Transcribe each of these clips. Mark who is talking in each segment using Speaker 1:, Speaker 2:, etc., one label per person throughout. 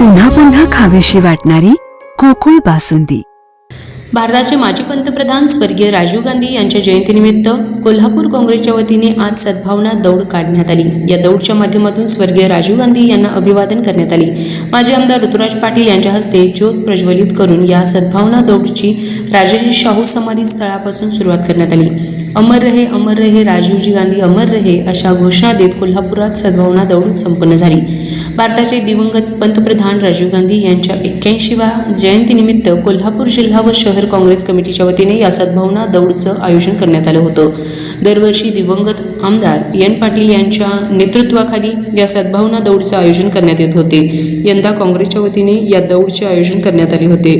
Speaker 1: पुन्हा पुन्हा खावीशी वाटणारी कोकुळ बासुंदी.
Speaker 2: भारताचे माजी पंतप्रधान स्वर्गीय राजीव गांधी यांच्या जयंतीनिमित्त कोल्हापूर काँग्रेसच्या वतीने आज सद्भावना दौड काढण्यात आली. या दौडच्या माध्यमातून स्वर्गीय राजीव गांधी यांना अभिवादन करण्यात आले. माजी आमदार ऋतुराज पाटील यांच्या हस्ते ज्योत प्रज्वलित करून या सद्भावना दौडची राजाजी शाहू समाधी स्थळापासून सुरुवात करण्यात आली. अमर रहे अमर रहे राजीवजी गांधी अमर रहे अशा घोषणा देत कोल्हापुरात सद्भावना दौड संपन्न झाली. भारताचे दिवंगत पंतप्रधान राजीव गांधी यांच्या एक्क्याऐंशीव्या जयंतीनिमित्त कोल्हापूर जिल्हा व शहर काँग्रेस कमिटीच्या वतीने या सद्भावना दौडचं आयोजन करण्यात आलं होतं. दरवर्षी दिवंगत आमदार एन पाटील यांच्या नेतृत्वाखाली या सद्भावना दौडचं आयोजन करण्यात येत होते. यंदा काँग्रेसच्या वतीने या दौडचे आयोजन करण्यात आले होते.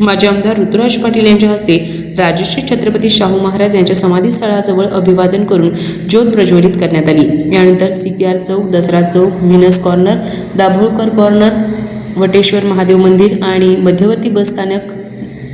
Speaker 2: माजी आमदार ऋतुराज पाटील यांच्या हस्ते राजश्री छत्रपती शाहू महाराज यांच्या समाधीस्थळाजवळ अभिवादन करून ज्योत प्रज्वलित करण्यात आली. यानंतर सी पी आर चौक दसरा चौक Venus corner Dabholkar corner Vateshwar Mahadev मंदिर आणि मध्यवर्ती बस स्थानक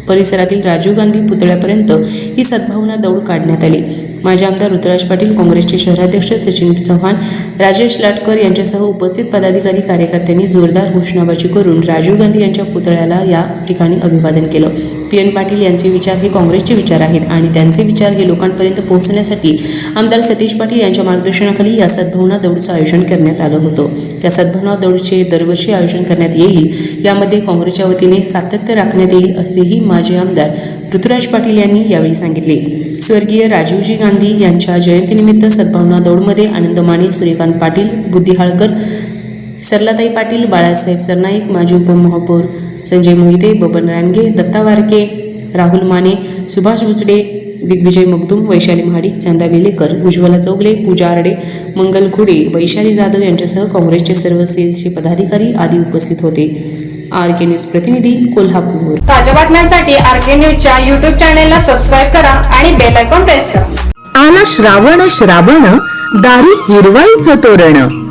Speaker 2: परिसरातील राजीव गांधी पुतळ्यापर्यंत ही सद्भावना दौड काढण्यात आली. माजी आमदार ऋतुराज पाटील काँग्रेसचे शहराध्यक्ष सचिन चव्हाण राजेश लाटकर यांच्यासह उपस्थित पदाधिकारी कार्यकर्त्यांनी जोरदार घोषणाबाजी करून राजीव गांधी यांच्या पुतळ्याला या ठिकाणी अभिवादन केलं. पी एन पाटील यांचे विचार हे काँग्रेसचे विचार आहेत आणि त्यांचे विचार हे लोकांपर्यंत पोहोचण्यासाठी आमदार सतीश पाटील यांच्या मार्गदर्शनाखाली या सद्भावना दौडचं आयोजन करण्यात आलं होतं. या सद्भावना दौडचे दरवर्षी आयोजन करण्यात येईल. यामध्ये काँग्रेसच्या वतीने सातत्य राखण्यात येईल असेही माजी आमदार ऋतुराज पाटील यांनी यावेळी सांगितले. स्वर्गीय राजीवजी गांधी यांच्या जयंतीनिमित्त सद्भावना दौडमध्ये आनंद माने सूर्यकांत पाटील बुद्धिहाळकर सरलाताई पाटील बाळासाहेब सरनाईक माजी उपमहापौर संजय मोहिते बबन रानगे दत्ता वारके राहुल माने सुभाष बुचडे दिग्विजय मगदूम वैशाली महाडिक चांदा वेलेकर उज्ज्वला चौगले पूजा आरडे मंगल खुडे वैशाली जाधव यांच्यासह काँग्रेसचे सर्व सेलचे पदाधिकारी आदी उपस्थित होते. आर के न्यूज प्रतिनिधी कोल्हापूर.
Speaker 3: ताज्या बातम्यांसाठी आर के न्यूजच्या युट्यूब चॅनेलला सबस्क्राईब करा आणि बेल आयकॉन प्रेस करा.
Speaker 4: आला श्रावण श्रावण दारी हिरवाईचं तोरण.